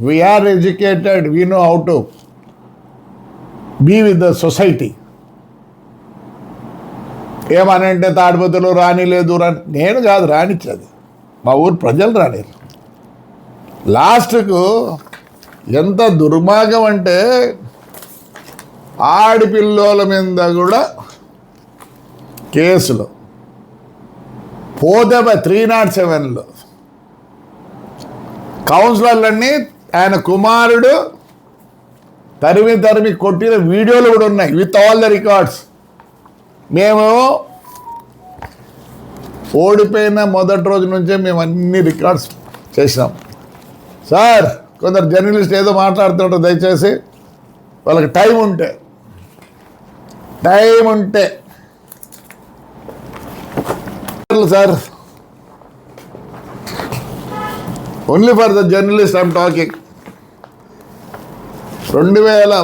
We're educated we know how to be with the society ఏమనంటే తాడిపత్రిలో రానిలేదు రాని నేను కాదు రానిచ్చేది మా ఊరు ప్రజలు రానిరు లాస్ట్కు ఎంత దుర్మార్గం అంటే ఆడపిల్లోల మీద కూడా కేసులు. పోతే త్రీ నాట్ సెవెన్లో? కౌన్సిలర్లన్నీ ఆయన కుమారుడు తరిమి తరిమి కొట్టిన వీడియోలు కూడా ఉన్నాయి విత్ ఆల్ ద రికార్డ్స్ మేము ఓడిపోయిన మొదటి రోజు నుంచే మేము అన్ని రికార్డ్స్ చేసినాం సార్ కొందరు జర్నలిస్ట్ ఏదో మాట్లాడుతుంటారు దయచేసి వాళ్ళకి టైం ఉంటే. టైం ఉంటే. Sir only for the journalist I'm talking రెండు వేల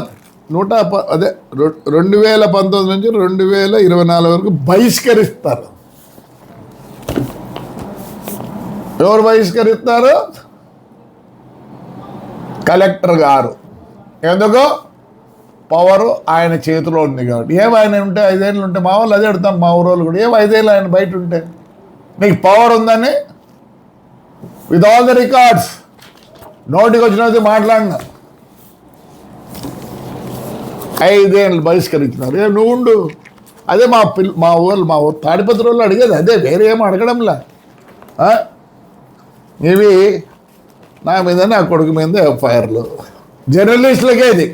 నూట ప అదే రెండు వేల పంతొమ్మిది నుంచి రెండు వేల ఇరవై నాలుగు వరకు బహిష్కరిస్తారు. ఎవరు బహిష్కరిస్తారు? కలెక్టర్ గారు. ఎందుకు? పవర్ ఆయన చేతిలో ఉంది కాబట్టి. ఏం ఆయన ఉంటే ఐదేళ్ళు ఉంటే మా వాళ్ళు అదే అడుగుతాం మా ఊరోళ్ళు కూడా. ఏం ఐదేళ్ళు ఆయన బయట ఉంటే? నీకు పవర్ ఉందని? విత్ ఆల్ ద రికార్డ్స్ నోటికి వచ్చినది మాట్లాడినా. ఐదేళ్ళు బహిష్కరించినారు. ఏ నువ్వు ఉండు. అదే మా పిల్ మా ఊళ్ళు మా తాడిపత్రి వాళ్ళు అడిగేది. అదే వేరే ఏం అడగడంలా. ఇవి నా మీద నా కొడుకు మీద ఎఫ్ఐఆర్లు జర్నలిస్టులకే ఇది.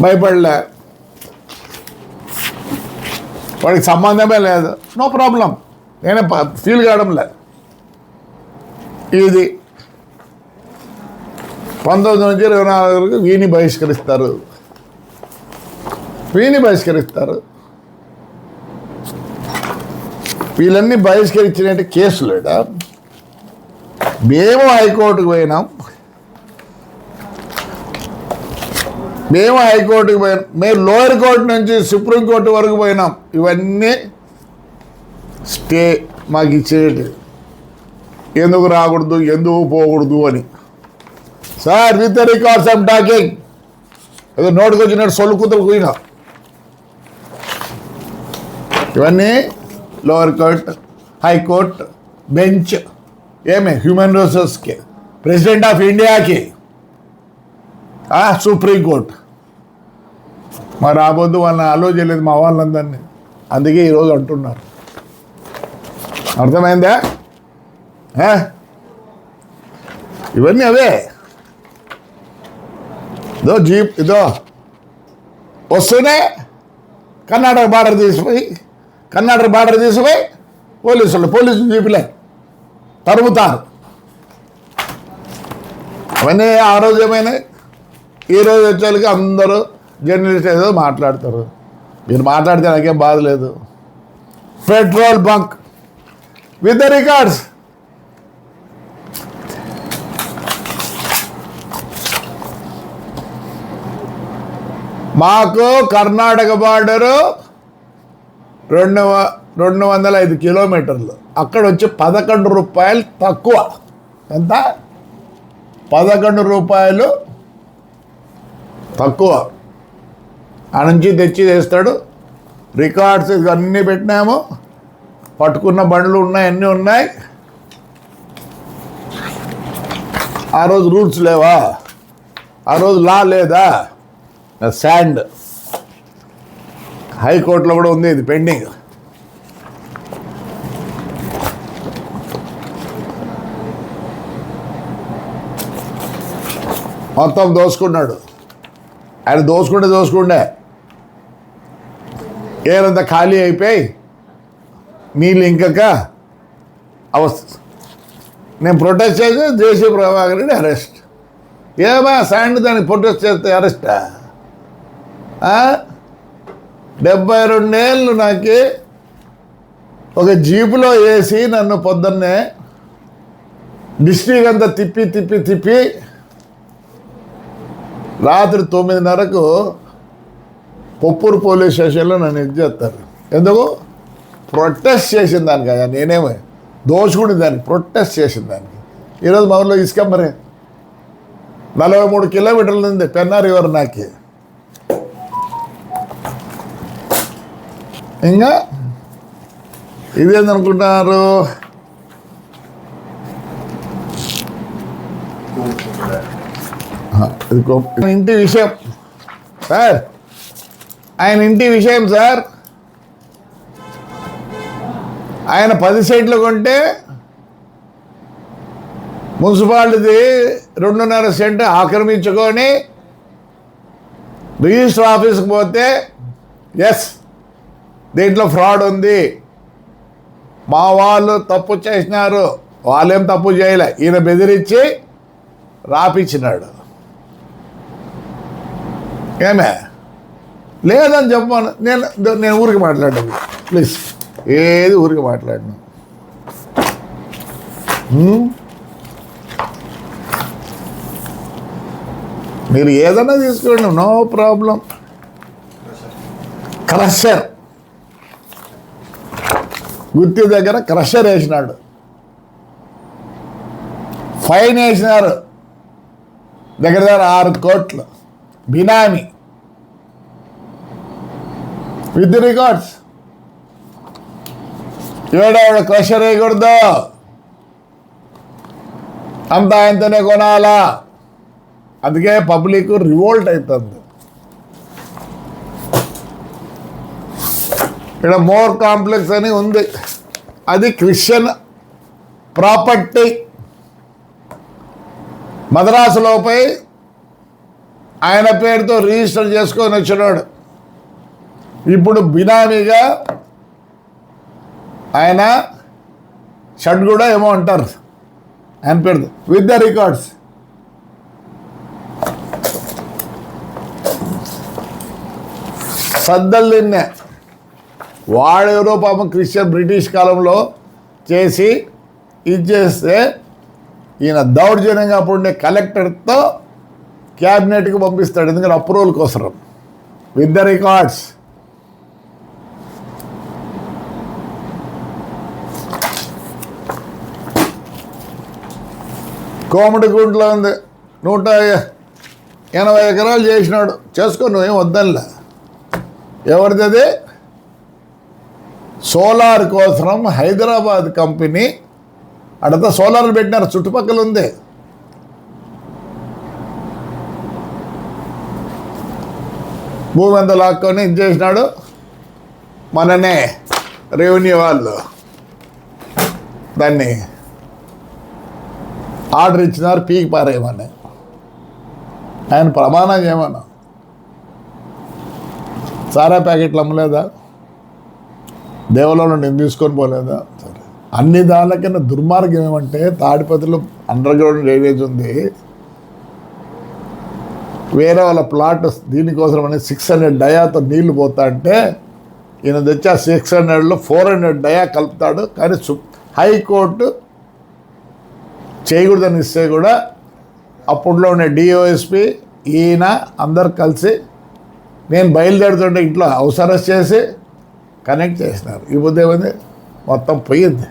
భయపడలే. వాడికి సంబంధమే లేదు. నో ప్రాబ్లం నేనే ఫీల్ కావడంలే. ఇది పంతొమ్మిది నుంచి ఇరవై నాలుగు వరకు వీని బహిష్కరిస్తారు. వీని బహిష్కరిస్తారు. వీళ్ళన్నీ బహిష్కరించినట్టు కేసులు లేదా మేము హైకోర్టుకు పోయినాం. మేము హైకోర్టుకు పోయినాం. మేము లోయర్ కోర్టు నుంచి సుప్రీంకోర్టు వరకు పోయినాం. ఇవన్నీ స్టే మాకు ఇచ్చేటి ఎందుకు రాకూడదు ఎందుకు పోకూడదు అని. Sir with records I'm talking. ఏదో నోటుకు వచ్చినట్టు సొల్లు కూతురు కూయిన ఇవన్నీ lower court high court bench ఏమే? హ్యూమన్ రిసోర్స్కి ప్రెసిడెంట్ ఆఫ్ ఇండియాకి సుప్రీంకోర్టు మరి రాబోద్దు వాళ్ళని అలో లేదు మా వాళ్ళందరినీ. అందుకే ఈరోజు అంటున్నారు. అర్థమైందా? ఇవన్నీ అవే ఇదో జీప్ ఇదో వస్తూనే కర్ణాటక బార్డర్ తీసిపోయి కర్ణాటక బార్డర్ తీసిపోయి పోలీసులు పోలీసులు జీపులే తరుముతారు అవన్నీ ఆ రోజు ఏమైనా ఈ రోజు వచ్చేళ్ళకి అందరూ జర్నలిస్ట్ ఏదో మాట్లాడతారు మీరు మాట్లాడితే నాకేం బాధ లేదు petrol bunk with the records మాకు కర్ణాటక బార్డరు రెండు వ- రెండు వందల ఐదు కిలోమీటర్లు. అక్కడ వచ్చి పదకొండు రూపాయలు తక్కువ. ఎంత? పదకొండు రూపాయలు తక్కువ. ఆ నుంచి తెచ్చి తెస్తాడు రికార్డ్స్ ఇవన్నీ పెట్టినాము. పట్టుకున్న బండ్లు ఉన్నాయి అన్నీ ఉన్నాయి. ఆ రోజు రూల్స్ లేవా? ఆ రోజు లా లేదా? శాండ్ హైకోర్టులో కూడా ఉంది ఇది పెండింగ్ మొత్తం దోసుకున్నాడు. ఆయన దోసుకుంటే దోసుకుండే. ఏనంత ఖాళీ అయిపోయి నీళ్ళు ఇంకక అవస్థ నేను ప్రొటెస్ట్ చేసి జేసీ ప్రభాకర్ రెడ్డి అరెస్ట్ ఏమా శాండ్ దానికి ప్రొటెస్ట్ చేస్తే అరెస్టా డెబ్బై రెండేళ్ళు నాకు ఒక జీపులో వేసి నన్ను పొద్దున్నే డిస్ట్రిక్ట్ అంతా తిప్పి తిప్పి తిప్పి రాత్రి తొమ్మిదిన్నరకు పొప్పూరు పోలీస్ స్టేషన్లో నన్ను ఇది చేస్తారు. ఎందుకు? ప్రొటెస్ట్ చేసిన దానికి కదా నేనేమో దోషుకుని దానికి ప్రొటెస్ట్ చేసిన దానికి. ఈరోజు మా ఊళ్ళో ఇసుక మరి నలభై మూడు కిలోమీటర్ల ఉంది పెన్నా రివర్ నాకి. ఇంకా ఇదేందనుకుంటున్నారు ఇది ఇంటి విషయం. సార్ ఆయన ఇంటి విషయం సార్. ఆయన పది సెంట్లు కొంటే మున్సిపాలిటీ రెండున్నర సెంట్ ఆక్రమించుకొని రిజిస్టర్ ఆఫీస్కి పోతే ఎస్ దీంట్లో ఫ్రాడ్ ఉంది. మా వాళ్ళు తప్పు చేసినారు. వాళ్ళేం తప్పు చేయలే. ఈయన బెదిరించి రాపిచ్చినాడు. ఏమే? లేదని చెప్పాను నేను నేను ఊరికి మాట్లాడాను. ప్లీజ్. ఏది ఊరికి మాట్లాడను? మీరు ఏదైనా తీసుకోండి. No problem. క్రషర్ గుత్తి దగ్గర క్రషర్ వేసినాడు. ఫైన్ వేసినారు. దగ్గర దగ్గర ఆరు కోట్లు. బినామీ. విత్ రికార్డ్స్ ఏడావిడ క్రషర్ వేయకూడదు. అంతా ఆయనతోనే కొనాలా? అందుకే పబ్లిక్ రివోల్ట్ అవుతుంది ఇక్కడ మోర్ కాంప్లెక్స్ అని ఉంది. అది క్రిస్టియన్ ప్రాపర్టీ. మద్రాసులోపై ఆయన పేరుతో రిజిస్టర్ చేసుకొని వచ్చినాడు. ఇప్పుడు బినామీగా ఆయన షడ్ కూడా ఏమో అంటారు. ఆయన పేరుతో విత్ ద రికార్డ్స్. సద్దలు తిన్నే వాడెవరో పాపం క్రిస్టియన్ బ్రిటిష్ కాలంలో చేసి ఇది చేస్తే ఈయన దౌర్జన్యంగా అప్పుడు ఉండే కలెక్టర్తో క్యాబినెట్కి పంపిస్తాడు. ఎందుకంటే అప్రూవల్ కోసం విత్ ద రికార్డ్స్ కోమటిగుంట్లో ఉంది. నూట ఎనభై ఎకరాలు చేసినాడు. చేసుకో నువ్వేం వద్దనిలే ఎవరిది అది? సోలార్ కోసం హైదరాబాద్ కంపెనీ అడంతా సోలార్ పెట్టినారు చుట్టుపక్కల ఉంది. భూమి ఎంత లాక్కొని ఇది చేసినాడు? మననే రెవెన్యూ వాళ్ళు. దాన్ని ఆర్డర్ ఇచ్చినారు పీకి పారేయమని. ఆయన ప్రమాణం చేయమన్నా. సారా ప్యాకెట్లు అమ్మలేదా? దేవలో నేను తీసుకొని పోలేదా? సరే. అన్ని దానికన్నా దుర్మార్గం ఏమంటే తాడిపత్రిలో అండర్ గ్రౌండ్ డ్రైనేజ్ ఉంది. వేరే వాళ్ళ ప్లాట్ దీనికోసం అనేది సిక్స్ హండ్రెడ్ డయాతో నీళ్ళు పోతా అంటే ఈయన తెచ్చి ఆ సిక్స్ హండ్రెడ్లో ఫోర్ హండ్రెడ్ డయా కలుపుతాడు. కానీ సు హైకోర్టు చేయకూడదని ఇస్తే కూడా అప్పట్లో ఉండే డిఓఎస్పి ఈయన అందరు కలిసి నేను బయలుదేరుతుంటే ఇంట్లో అవసరం చేసి కనెక్ట్ చేసినారు. ఈ బుద్ధి ఏమైంది? మొత్తం పోయింది.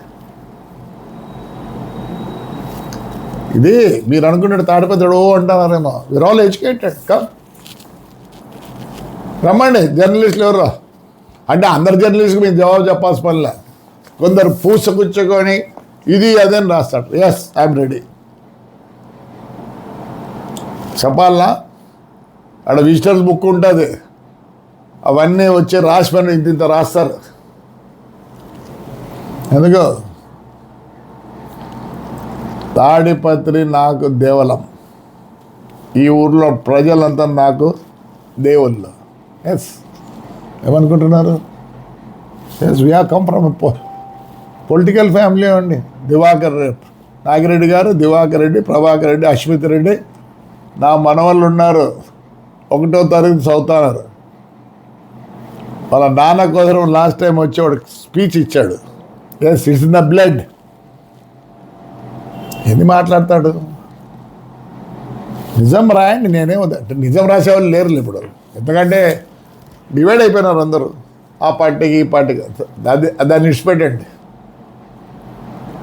ఇది మీరు అనుకున్నట్టు తాడిపత్రుడు అంటున్నారేమో విర్ ఆల్ ఎడ్యుకేటెడ్ కమ్ రమ్మండి జర్నలిస్టులు ఎవరు అంటే అందరు జర్నలిస్ట్కి మీరు జవాబు చెప్పాల్సిన పనిలే. కొందరు పూసగుచ్చుకొని ఇది అదని రాస్తాడు ఎస్ ఐఎమ్ రెడీ చెప్పాలనా? అక్కడ విజిటర్స్ బుక్ ఉంటుంది. అవన్నీ వచ్చి రాసిపోయిన పని ఇంత ఇంత రాస్తారు. ఎందుకు? తాడిపత్రి నాకు దేవలం. ఈ ఊర్లో ప్రజలంతా నాకు దేవుళ్ళు. ఎస్ ఏమనుకుంటున్నారు? Yes we're come from political family అండి. దివాకర్ రెడ్డి నాగిరెడ్డి గారు దివాకర్ రెడ్డి ప్రభాకర్ రెడ్డి అశ్మిత్ రెడ్డి. నా మనవాళ్ళు ఉన్నారు. ఒకటో తరగతి చదువుతున్నారు. వాళ్ళ నాన్న కోసం లాస్ట్ టైం వచ్చి వాడు స్పీచ్ ఇచ్చాడు. Yes it's in the blood ఎన్ని మాట్లాడతాడు? నిజం రాయండి నేనే నిజం రాసేవాళ్ళు లేరు ఇప్పుడు. ఎందుకంటే డివైడ్ అయిపోయినారు అందరూ. ఆ పార్టీకి ఈ పార్టీకి. అది దాన్ని విడిచిపెట్టండి.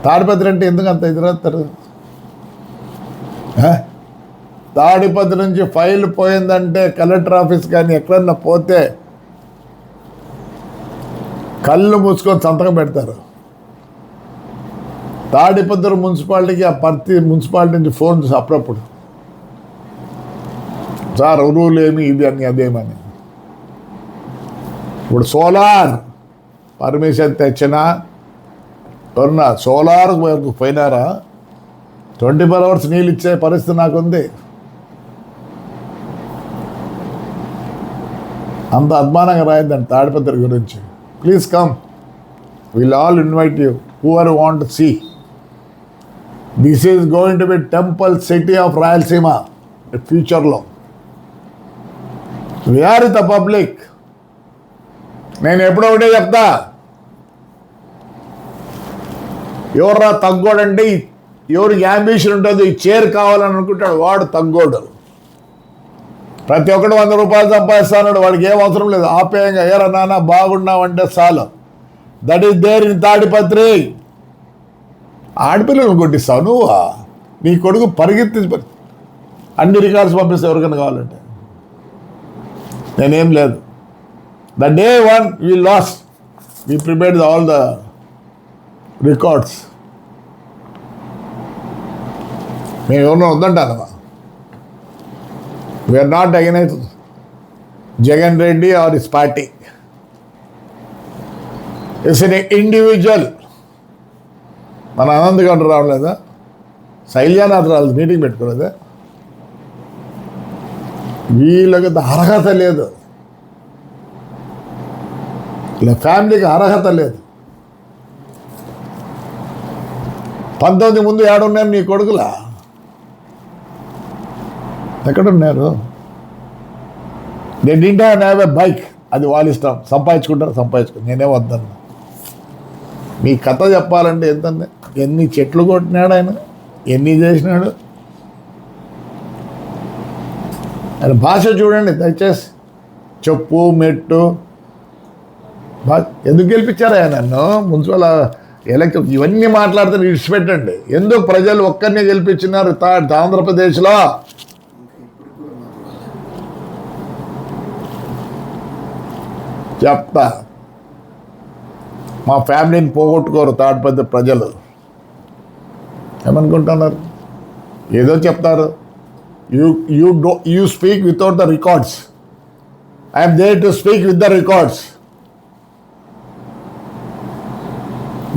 తాడిపత్రి అంటే ఎందుకు అంత ఎదురేస్తారు తాడిపత్రి నుంచి ఫైల్ పోయిందంటే కలెక్టర్ ఆఫీస్ కానీ ఎక్కడన్నా పోతే కళ్ళు మూసుకొని సంతకం పెడతారు. తాడిపద్దరు మున్సిపాలిటీకి ఆ పర్తి మున్సిపాలిటీ నుంచి ఫోన్ చేసి అప్పుడప్పుడు. సార్ రూల్ ఏమి? ఇది అని అదేమని ఇప్పుడు సోలార్ పర్మిషన్ తెచ్చినా కొన్నా సోలార్ వరకు పోయినారా? ట్వంటీ ఫోర్ అవర్స్ నీళ్ళు ఇచ్చే పరిస్థితి నాకుంది. అంత అద్మానంగా రాయద్దండి తాడిపత్రి గురించి. Please come will all invite you who are want see this is going to be temple city of Rayalaseema ఫ్యూచర్లో వేర్ ద పబ్లిక్ నేను ఎప్పుడో ఒకటే చెప్తా. ఎవర్రా తగ్గోడంటే ఎవరికి యాంబిషన్ ఉంటుందో ఈ చైర్ కావాలని అనుకుంటాడు వాడు తగ్గోడు. ప్రతి ఒక్కడు వంద రూపాయలు సంపాదిస్తాడు వాడికి ఏం అవసరం లేదు. ఆప్యాయంగా ఏరా నాన్న బాగున్నావంటే చాలు. That is there in Tadipatri. ఆడపిల్లలను కొట్టిస్తావు నువ్వు. నీ కొడుకు పరిగెత్తి అన్ని రికార్డ్స్ పంపిస్తే ఎవరికైనా కావాలంటే. నేనేం లేదు. The day one we loss we prepare all the records మేము ఎవరినో వద్దంటానమ్మా. We're not against Jagan Reddy or his party it's an individual మన ఆనంద్ గౌడ్ రావలేదా? శైల్యానాథ్ రాలేదు మీటింగ్ పెట్టుకోలేదా వీళ్ళకి అర్హత లేదు. ఇలా ఫ్యామిలీకి అర్హత లేదు. పంతొమ్మిది ముందు ఏడున్నారు నీ కొడుకులా? ఎక్కడున్నారు? నేను ఇంటా హ్యావ్ ఎ బైక్ అది వాళ్ళ ఇష్టం. సంపాదించుకుంటారు సంపాదించుకుంటారు. నేనే వద్దను మీ కథ చెప్పాలంటే ఎంత ఎన్ని చెట్లు కొట్టినాడు ఆయన? ఎన్ని చేసినాడు? ఆయన భాష చూడండి దయచేసి. చెప్పు మెట్టు. బా- ఎందుకు ఆయన నన్ను? మున్సిపల్ ఎలక్షన్ ఇవన్నీ మాట్లాడితే విడిచిపెట్టండి ఎందుకు ప్రజలు ఒక్కరినే గెలిపించినారు ఆంధ్రప్రదేశ్లో? చెప్తా మా ఫ్యామిలీని పోగొట్టుకోరు తాడిపత్రి ప్రజలు. ఏమనుకుంటున్నారు? ఏదో చెప్తారు. You you do you speak without the records I'm there to speak with the records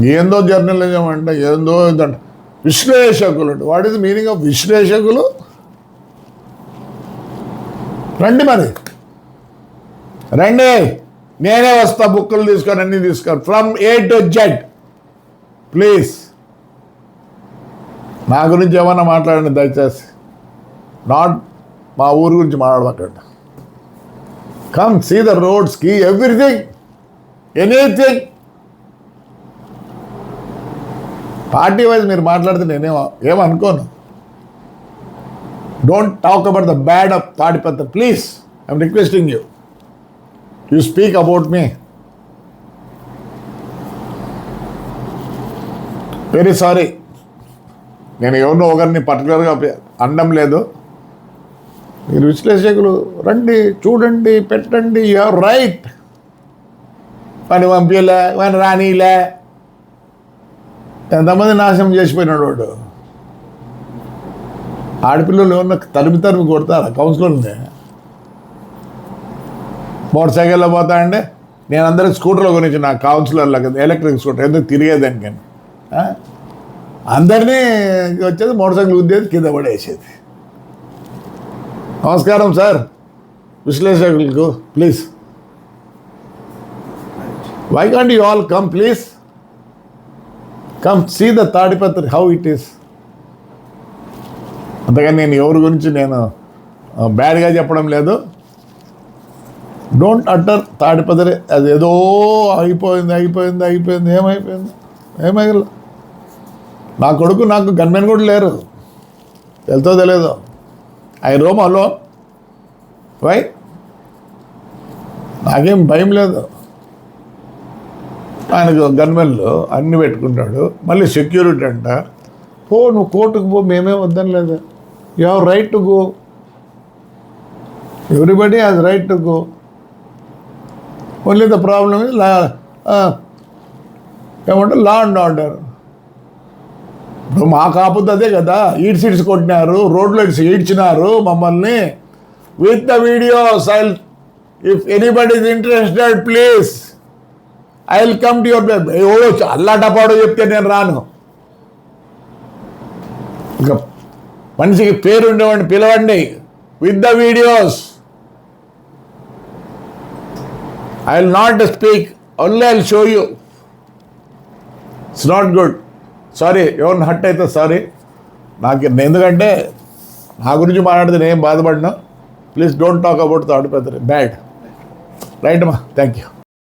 ఏందో జర్నలిజం అంటే ఏందో ఇదంటే విశ్లేషకులు. వాట్ ఈస్ మీనింగ్ ఆఫ్ విశ్లేషకులు? రండి మరి. రండి. నేనే వస్తా బుక్కులు తీసుకొని అన్ని తీసుకొని. From A to Z please నా గురించి ఏమన్నా మాట్లాడండి దయచేసి. నాట్ మా ఊరు గురించి మాట్లాడమాకండి. కమ్ సీ ద రోడ్స్ కీ ఎవ్రీథింగ్ ఎనీథింగ్ పార్టీ వైజ్ మీరు మాట్లాడితే నేనేమో ఏమనుకోను don't talk about the bad of Tadipatri please I'm requesting you you speak about me very sorry నేను ఎవరినో ఒకరిని పర్టికులర్గా అనడం లేదు. మీరు విశ్లేషకులు రండి చూడండి పెట్టండి యు రైట్ వాడిని పంపించలే వాడిని రానీలే ఎంతమంది నాశనం చేసిపోయినాడు వాడు? ఆడపిల్లలు ఏమన్నా తరిమి తరిమి కొడతారా? కౌన్సిలర్ని మోటార్ సైకిల్లో పోతా అంటే నేను అందరికి స్కూటర్లో గురించి నా కౌన్సిలర్లకు ఎలక్ట్రిక్ స్కూటర్ ఎందుకు తిరిగేదానికని అందరినీ వచ్చేది మోటార్ సైకిల్ ఉద్దేది కింద పడేసేది. నమస్కారం sir. విశ్లేషకులకు please why can't you all come please come see the Tadipatri how it is అంతగా నేను ఎవరి గురించి నేను బ్యాడ్గా చెప్పడం లేదు. డోంట్ అట్టర్ తాడిపదరే అది ఏదో అయిపోయింది అయిపోయింది అయిపోయింది ఏమైపోయింది ఏమైనా నా కొడుకు నాకు గన్మెన్ కూడా లేరు తెలుతో తెలియదు ఐ రోమ్ హలో వై నాకేం భయం లేదు ఆయనకు గన్మెన్లు అన్ని పెట్టుకుంటాడు మళ్ళీ సెక్యూరిటీ అంట పో నువ్వు కోర్టుకు పో మేమే వద్దని లేదు you have right to go everybody has right to go only the problem is law ఏమంటారు? లా అండ్ ఆర్డర్ ఇప్పుడు మా కాపుద్ది అదే కదా. ఈడ్స్ ఈడ్స్ కొట్టినారు రోడ్లో ఇడ్స్ ఈడ్చినారు మమ్మల్ని. With the videos I if anybody is interested please I will come to your ఎవడో అల్లా చెప్తే నేను రాను. ఇంకా మనిషికి పేరు ఉండేవాడిని పిలవండి. With the videos I will not speak only I show you it's not good sorry ఎవరిని హట్ అయితే సారీ నాకు ఎందుకంటే నా గురించి మాట్లాడితే నేను బాధపడినా. Please don't talk about third పెద్ద బ్యాడ్ రైట్ అమ్మా థ్యాంక్ యూ